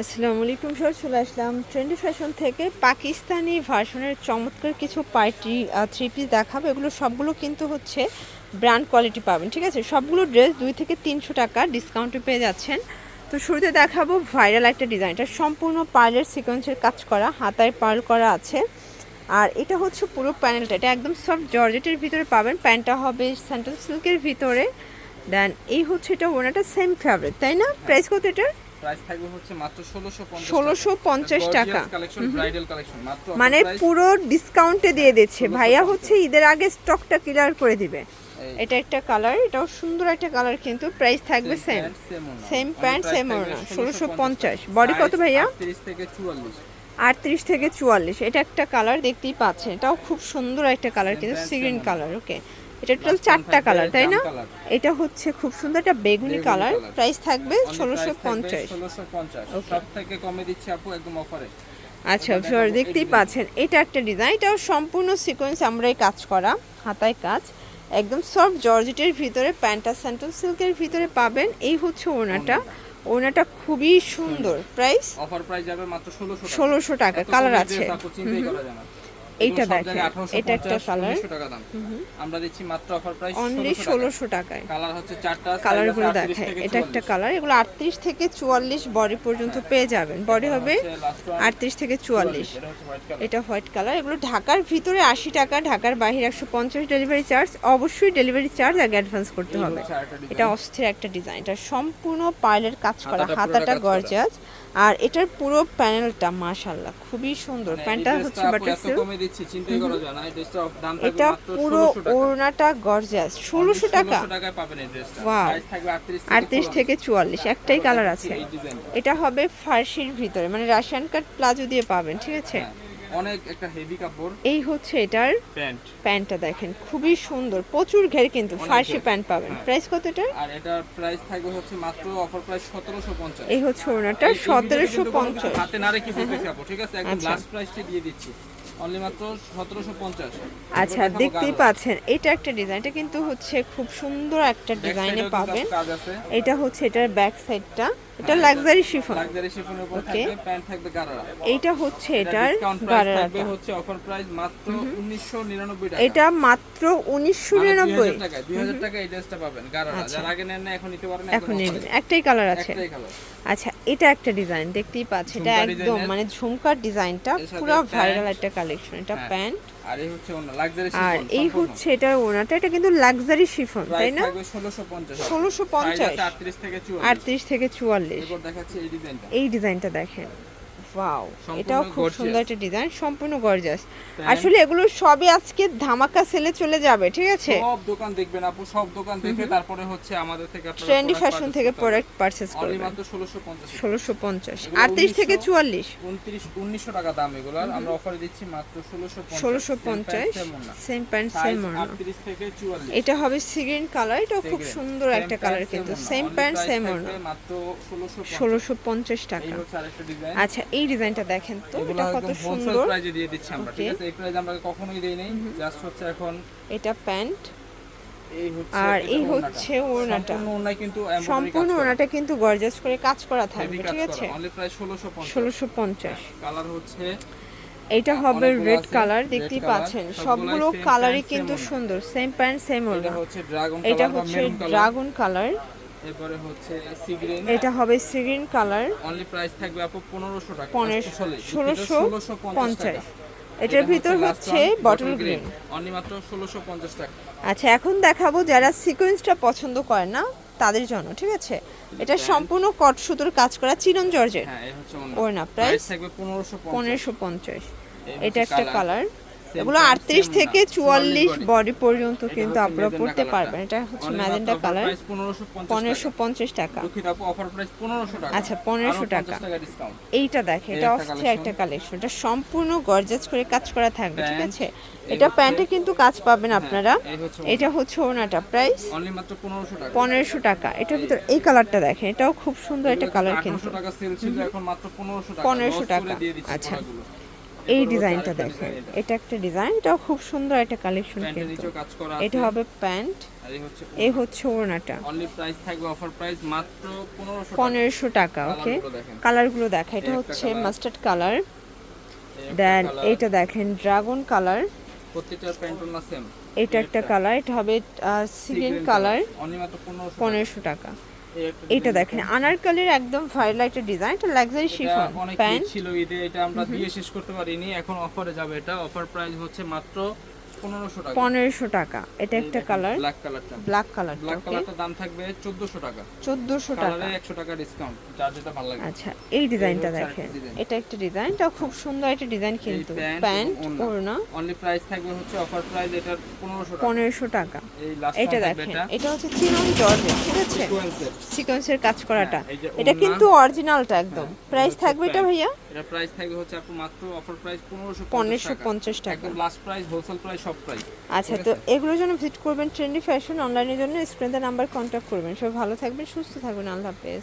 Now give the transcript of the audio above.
আসসালামু আলাইকুম স্যার চলে আসলাম ট্রেন্ডি ফ্যাশন থেকে। পাকিস্তানি ভার্সনের চমৎকার কিছু পার্টি থ্রি পিস দেখাবো। এগুলো সবগুলো কিন্তু হচ্ছে ব্র্যান্ড কোয়ালিটি পাবেন, ঠিক আছে? সবগুলো ড্রেস দুই থেকে তিনশো টাকা ডিসকাউন্টে পেয়ে যাচ্ছেন। তো শুরুতে দেখাবো ভাইরাল একটা ডিজাইন এটা সম্পূর্ণ পার্লের সিকোয়েন্সের কাজ করা, হাতায় পার্ল করা আছে। আর এটা হচ্ছে পুরো প্যানেলটা এটা একদম সফট জর্জেটের ভিতরে পাবেন। প্যান্টটা হবে স্যান্টল সিল্কের ভিতরে। দেন এই হচ্ছে এটা ওনাটা সেম ফেভারিট তাই না? প্রাইস কত এটার? প্রাইস থাকবে হচ্ছে মাত্র 1650 1650 টাকা। কালেকশন ব্রাইডাল কালেকশন মাত্র মানে পুরো ডিসকাউন্টে দিয়ে দিচ্ছে। ভাইয়া হচ্ছে ঈদের আগে স্টকটা ক্লিয়ার করে দিবে। এটা একটা কালার এটাও সুন্দর একটা কালার কিন্তু প্রাইস থাকবে সেম সেম প্যান্ট সেম ওড়না ষোলোশো পঞ্চাশ বডি কত ভাইয়া? 30 থেকে 44 আটত্রিশ থেকে চুয়াল্লিশ। এটা একটা কালার দেখতেই পাচ্ছেন। এটাও খুব সুন্দর একটা কালার কিন্তু সিগ্রিন কালার ওকে এটা টোটাল চারটা কালার তাই না? এটা হচ্ছে খুব সুন্দর একটা বেগুনি কালার প্রাইস থাকবে ষোলোশো পঞ্চাশ। সব থেকে কমে দিচ্ছি আপু একদম অফারে আচ্ছা এটা দেখতেই পাচ্ছেন এটা একটা ডিজাইন এটাও সম্পূর্ণ সিকোয়েন্স আমরাই কাজ করা হাতায় কাজ। একদম সফট জর্জেটের ভিতরে প্যান্টা স্যান্টল সিল্কের ভিতরে পাবেন। এই হচ্ছে ওনাটা। ওনাটা। খুবই সুন্দর প্রাইস অফার প্রাইস যাবে মাত্র 1600 টাকা। ষোলোশো টাকা কালার আছে। এইটা দেখেন, এটা একটা colour। 1900 টাকা দাম। আমরা দিচ্ছি মাত্র অফার প্রাইস অনলি 1600 ষোলোশো টাকায়। কালার হচ্ছে চারটা আছে 38 দেখায় এটা একটা কালার এগুলো আটত্রিশ থেকে চুয়াল্লিশ বডি পর্যন্ত পেয়ে যাবেন। বডি হবে হচ্ছে last one, আটত্রিশ থেকে চুয়াল্লিশ এটা হোয়াইট কালার কালার এগুলো ঢাকার ভিতরে আশি টাকা ঢাকার বাইরে একশো পঞ্চাশ ডেলিভারি চার্জ অবশ্যই ডেলিভারি চার্জ আগে অ্যাডভান্স করতে হবে। হচ্ছে। এটা অস্থির একটা ডিজাইন এটা সম্পূর্ণ পাইলের কাজ করা হাতাটা। গর্জাস আর এটার পুরো প্যানেলটা মাশাল্লাহ খুবই সুন্দর। মানে প্যান্টটা হচ্ছে আপু বাটার সিল্ক দিচ্ছি চিন্তাই করা যায় না এই ড্রেসটা দাম থাকবে এটা পুরো ওড়নাটা গর্জাস ষোলোশো টাকা। 1600 টাকায় পাবেন এই ড্রেসটা. প্রাইস থাকবে 38 আটত্রিশ থেকে চুয়াল্লিশ একটাই কালার আছে। এটা হবে ফার্সির ভিতরে মানে রাশিয়ান কাট প্লাজো দিয়ে পাবেন ঠিক আছে? হ্যাঁ, অনেক একটা হেভি কাপড়। এই হচ্ছে এটার প্যান্ট প্যান্টটা দেখেন খুবই সুন্দর প্রচুর ঘের কিন্তু ফার্সি প্যান্ট পাবেন। হ্যাঁ। প্রাইস কত এটার? আর এটার প্রাইস থাকবে হচ্ছে মাত্র অফার প্রাইস 1750 এই হচ্ছে কিছু পঞ্চাশ। হাতে না রেখে আপু ঠিক আছে? একদম আচ্ছা। লাস্ট প্রাইসটি দিয়ে দিচ্ছি। অনলি মাত্র 1750 আচ্ছা দেখতেই পাচ্ছেন এটা একটা ডিজাইন এটা কিন্তু হচ্ছে খুব সুন্দর একটা ডিজাইনে পাবেন। এটা হচ্ছে এটার ব্যাক সাইডটা এটা লাক্সারি শিফন লাক্সারি শিফনের উপর থাকবে প্যান্ট থাকবে গারারা। এইটা হচ্ছে এটার থাকবে হচ্ছে অফার প্রাইস মাত্র 1999 টাকা। এটা মাত্র উনিশশো মানে নিরানব্বই 2000 টাকায় 2000 টাকায় এই ড্রেসটা পাবেন গারারা। আচ্ছা। যারা আগে নেন না এখন নিতে পারেন এখন একটাই কালার আছে। একটাই কালার আচ্ছা এটা একটা ডিজাইন দেখতেই পাচ্ছি এটা একদম মানে ঝুমকার ডিজাইনটা পুরো ভাইরাল একটা কালেকশন এটা হ্যাঁ। প্যান্ট। আর এই হচ্ছে ওনা লাক্সারি শিফন আর এই হচ্ছে এটা ওনাটা এটা কিন্তু লাক্সারি শিফন তাই না? 1650 1650 ষোলোশো পঞ্চাশ। 38 থেকে 44 আটত্রিশ থেকে চুয়াল্লিশ। এরপর দেখাচ্ছি এই ডিজাইনটা এই ডিজাইনটা দেখেন। ওয়াও এটাও খুব সুন্দর একটা ডিজাইন সম্পূর্ণ গর্জাস আসলে এগুলো সবই আজকে ধামাকা সেলে চলে যাবে ঠিক আছে? সব দোকান দেখবেন আপু সব দোকান দেখে তারপরে হচ্ছে আমাদের থেকে আপনারা ট্রেন্ডি ফ্যাশন থেকে প্রোডাক্ট Only করবেন। মাত্র 1650 ষোলোশো পঞ্চাশ। এগুলো আটত্রিশ থেকে 1900 চুয়াল্লিশ। 29 1900 টাকা দাম এগুলার আমরা অফারে দিচ্ছি মাত্র 1650 ষোলোশো পঞ্চাশ সেম প্যান্ট সেম সাইজ 38 থেকে 44 এটা হবে সিগ্রিন কালার এটাও খুব সুন্দর একটা কালার কিন্তু। সেম প্যান্ট সেম ওড়না মাত্র 1650 ষোলোশো পঞ্চাশ এই টাকা। আচ্ছা এই ডিজাইনটা দেখেন তো এটা কত সুন্দর। প্রাইজে দিয়ে দিচ্ছি আমরা ঠিক আছে? এই প্রাইজ আমরা কখনোই দেই নাই জাস্ট হচ্ছে এখন এটা প্যান্ট। এই হচ্ছে আর এই হচ্ছে ওড়নাটা। সম্পূর্ণ ওড়নায় কিন্তু embroidery সম্পূর্ণ কাজ ওনাটা কিন্তু গর্জাস করে কাজ করা থাকবে ঠিক আছে? Only price 1650 ষোলোশো পঞ্চাশ। কালার হচ্ছে এইটা হবে রেড কালার দেখতেই পাচ্ছেন। সবগুলো কালারই কিন্তু সুন্দর সেম প্যান্ট সেম এটা ওড়না। হচ্ছে ড্রাগন এটা হচ্ছে ড্রাগন কালার এরপরে হচ্ছে সি গ্রিন এটা হবে সিগ্রিন কালার অনলি প্রাইস থাকবে আপু 1500 টাকা 1650 পঞ্চাশ টাকা। এটার ভিতর হচ্ছে বটল গ্রিন অনলি মাত্র 1650 টাকা। আচ্ছা এখন দেখাবো যারা সিকোয়েন্সটা পছন্দ করে না তাদের জন্য ঠিক আছে? এটা সম্পূর্ণ কট সুতোর কাজ করা চিরন জর্জের। হ্যাঁ এই হচ্ছে ওড়না, প্রাইস থাকবে 1550 পনেরোশো পঞ্চাশ। এই এটা একটা কালার এগুলো আটত্রিশ থেকে চুয়াল্লিশ বডি পর্যন্ত কিন্তু আপনারা পড়তে পারবেন। এটা হচ্ছে ম্যাজেন্টা কালার পনেরোশো পঞ্চাশ টাকা। দুঃখিত আপু অফার প্রাইস 1500 টাকা। আচ্ছা, পনেরোশো টাকা। 50 টাকা ডিসকাউন্ট এইটা দেখে এটা অস্থির একটা কালেকশন এটা সম্পূর্ণ গর্জাস করে কাজ করা থাকবে ঠিক আছে? এটা প্যান্টে কিন্তু কাজ পাবেন আপনারা। এই হচ্ছে এটা হচ্ছে ওনাটা প্রাইস অনলি মাত্র 1500 টাকা। পনেরোশো টাকা। এটার ভিতর এই কালারটা দেখেন এটাও খুব সুন্দর একটা কালার কিন্তু। 1500 টাকা 1500 Loss করে টাকা। দিয়ে দিচ্ছি আচ্ছা। এই ডিজাইনটা দেখেন। এটা। এটা একটা ডিজাইন এটাও খুব সুন্দর একটা কালেকশন কিন্তু। এটা হবে প্যান্ট এই হচ্ছে ওড়নাটা। অনলি প্রাইস থাকবে অফার প্রাইস মাত্র পনেরোশো পনেরোশো টাকা ওকে কালারগুলো দেখা এটা হচ্ছে মাস্টার্ড কালার দেন এটা দেখেন ড্রাগন কালার প্রত্যেকটার প্যান্টুন না সেম এটা একটা কালার এটা হবে সিগিন কালার অনলি মাত্র পনেরোশো পনেরোশো টাকা। Design দেখেন আনারকালির একদম ভাইরাল একটা ডিজাইন এটা লাক্সারি এটা শিফন প্যান্ট ছিল ঈদে এটা আমরা দিয়ে শেষ করতে পারিনি এখন অফারে যাবে। এটা অফার প্রাইস হচ্ছে মাত্র পনেরোশো টাকা। এটা একটা কালার ব্ল্যাক কালারটা ব্ল্যাক কালার ব্ল্যাক ওকে কালারটার দাম থাকবে চোদ্দোশো টাকা। চোদ্দোশো টাকা। একশো টাকা ডিসকাউন্ট যার যেটা ভালো লাগে। আচ্ছা এই ডিজাইনটা দেখেন। এটা একটা ডিজাইন এটা খুব সুন্দর একটা ডিজাইন কিন্তু। প্যান্ট ওড়না। অনলি প্রাইস থাকবে হচ্ছে অফার প্রাইস এটার পনেরোশো পনেরোশো টাকা। এটা দেখেন এটা। এটা হচ্ছে চিনন জর্জেট ঠিক আছে? সিকোয়েন্সের কাজ করাটা। হ্যাঁ, এটা কিন্তু অরিজিনালটা একদম। হ্যাঁ, প্রাইস থাকবে এটা ভাইয়া? এটা প্রাইস থাকবে হচ্ছে আপু মাত্র অফার প্রাইস পনেরোশো পনেরোশো পঞ্চাশ টাকা। একদম লাস্ট প্রাইস হোলসেল প্রাইস সব প্রাইস আচ্ছা তো এগুলোর জন্য ভিজিট করবেন ট্রেন্ডি ফ্যাশন অনলাইনের জন্য। স্ক্রিনে নাম্বার কন্ট্যাক্ট করবেন। সবাই ভালো থাকবেন সুস্থ থাকবেন। আল্লাহ হাফেজ।